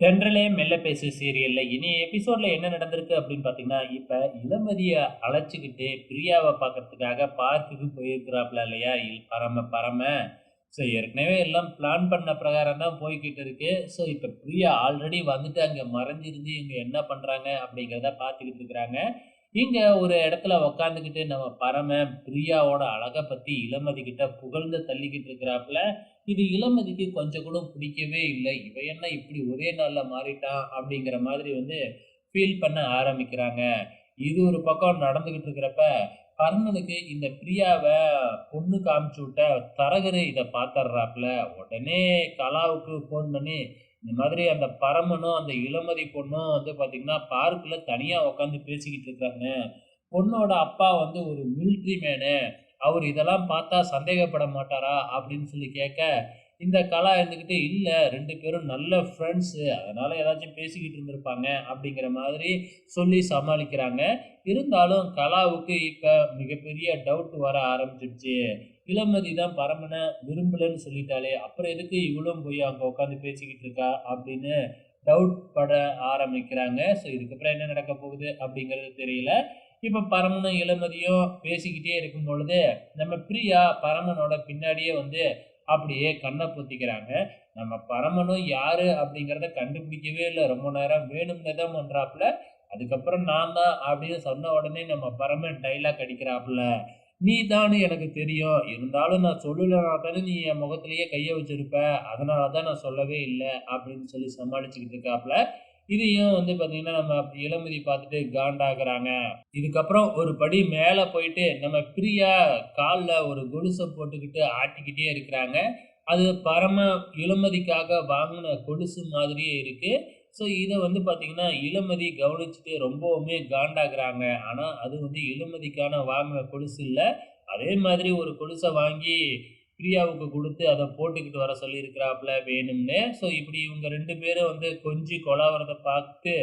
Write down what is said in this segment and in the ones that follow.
தென்றலே மெல்ல பேசு சீரியல்ல இனி எபிசோட்ல என்ன நடந்திருக்கு அப்படின்னு பாத்தீங்கன்னா இப்ப இளமதிய அழைச்சிக்கிட்டு பிரியாவை பார்க்கறதுக்காக பார்க்குக்கு போயிருக்கிறாப்ல இல்லையா இல் பரம பரம. ஸோ ஏற்கனவே எல்லாம் பிளான் பண்ண பிரகாரம் தான் போய்கிட்டு இருக்கு. ஸோ இப்போ பிரியா ஆல்ரெடி வந்துட்டு அங்கே மறைஞ்சிருந்து இங்கே என்ன பண்ணுறாங்க அப்படிங்கிறத பார்த்துக்கிட்டு இருக்கிறாங்க. இங்கே ஒரு இடத்துல உக்காந்துக்கிட்டு நம்ம பரம பிரியாவோட அழகை பற்றி இளமதி கிட்ட புகழ்ந்து தள்ளிக்கிட்டு இருக்கிறாப்புல இது இளமதிக்கு கொஞ்சம் கூட பிடிக்கவே இல்லை. இவ என்ன இப்படி ஒரே நாளில் மாறிட்டான் அப்படிங்கிற மாதிரி வந்து ஃபீல் பண்ண ஆரம்பிக்கிறாங்க. இது ஒரு பக்கம் நடந்துக்கிட்டு இருக்கிறப்ப கர்ணனுக்கு இந்த பிரியாவை பொண்ணு காமிச்சு விட்ட தரகரு இதை பார்த்துட்றாப்புல. உடனே கலாவுக்கு ஃபோன் பண்ணி இந்த மாதிரி அந்த பரமனும் அந்த இளமதி பொண்ணும் வந்து பார்த்தீங்கன்னா பார்க்கில் தனியாக உட்காந்து பேசிக்கிட்டு இருக்காங்க. பொண்ணோட அப்பா வந்து ஒரு மிலிட்ரி மேனு அவர் இதெல்லாம் பார்த்தா சந்தேகப்பட மாட்டாரா? அப்படின்னு சொல்லி கேட்க இந்த கலா இருந்துக்கிட்டு இல்லை ரெண்டு பேரும் நல்ல ஃப்ரெண்ட்ஸு அதனால் ஏதாச்சும் பேசிக்கிட்டு இருந்திருப்பாங்க அப்படிங்கிற மாதிரி சொல்லி சமாளிக்கிறாங்க. இருந்தாலும் கலாவுக்கு இப்போ மிகப்பெரிய டவுட் வர ஆரம்பிச்சிடுச்சு. இளமதி தான் பரமனை விரும்பலன்னு சொல்லிட்டாலே அப்புறம் எதுக்கு இவ்வளோ போய் அங்கே உட்காந்து பேசிக்கிட்டு இருக்கா? அப்படின்னு டவுட் பட ஆரம்பிக்கிறாங்க. ஸோ இதுக்கப்புறம் என்ன நடக்க போகுது அப்படிங்கிறது தெரியல. இப்போ பரமனும் இளமதியும் பேசிக்கிட்டே இருக்கும் பொழுது நம்ம பிரியா பரமனோட பின்னாடியே வந்து அப்படியே கண்ணை பொத்திக்கிறாங்க. நம்ம பரமனும் யாரு அப்படிங்கிறத கண்டுபிடிக்கவே இல்லை. ரொம்ப நேரம் வேணும்னு தான் பண்றாப்புல. அதுக்கப்புறம் நான் தான் அப்படின்னு சொன்ன உடனே நம்ம பரமன் டைலாக் அடிக்கிறாப்புல. நீ தான் எனக்கு தெரியும். இருந்தாலும் நான் சொல்லலைனா தானே நீ என் முகத்திலேயே கையை வச்சிருப்ப. அதனால தான் நான் சொல்லவே இல்லை. அப்படின்னு சொல்லி சமாளிச்சுக்கிட்டு இருக்காப்புல. இதையும் வந்து பார்த்தீங்கன்னா நம்ம இளமதி பார்த்துட்டு காண்டாகிறாங்க இதுக்கப்புறம் ஒரு படி மேலே போயிட்டு நம்ம பிரியா காலில் ஒரு கொலுசை போட்டுக்கிட்டு ஆட்டிக்கிட்டே இருக்கிறாங்க. அது பரம இளமதிக்காக வாங்கின கொலுசு மாதிரியே இருக்குது ஸோ இதை வந்து பார்த்தீங்கன்னா இளமதி கவனிச்சுட்டு ரொம்பவுமே காண்டாகிறாங்க ஆனால் அது வந்து இளமதிக்கான வாங்கின கொலுசு இல்லை. அதே மாதிரி ஒரு கொலுசை வாங்கி பிரியாவுக்கு கொடுத்து அதை போட்டுக்கிட்டு வர சொல்லியிருக்கிறாப்புல வேணும்னு. ஸோ இப்படி இவங்க ரெண்டு பேரும் வந்து கொஞ்சி கொலாவறதை பார்த்து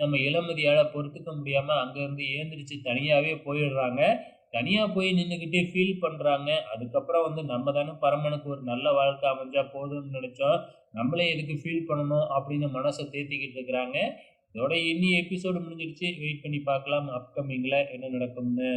நம்ம இளமதியால் பொறுத்துக்க முடியாமல் அங்கேருந்து ஏந்திரிச்சு தனியாகவே போயிடுறாங்க. தனியாக போய் நின்றுக்கிட்டே ஃபீல் பண்ணுறாங்க அதுக்கப்புறம் வந்து நம்ம தானே பரமனுக்கு ஒரு நல்ல வாழ்க்கை அமைஞ்சா போதும்னு நினச்சோம். நம்மளே எதுக்கு ஃபீல் பண்ணணும் அப்படின்னு மனசை தேத்திக்கிட்டு இருக்கிறாங்க. இதோட இன்னி எபிசோடு முடிஞ்சிடுச்சு. வெயிட் பண்ணி பார்க்கலாம் அப்கமிங்கில் என்ன நடக்கும்னு.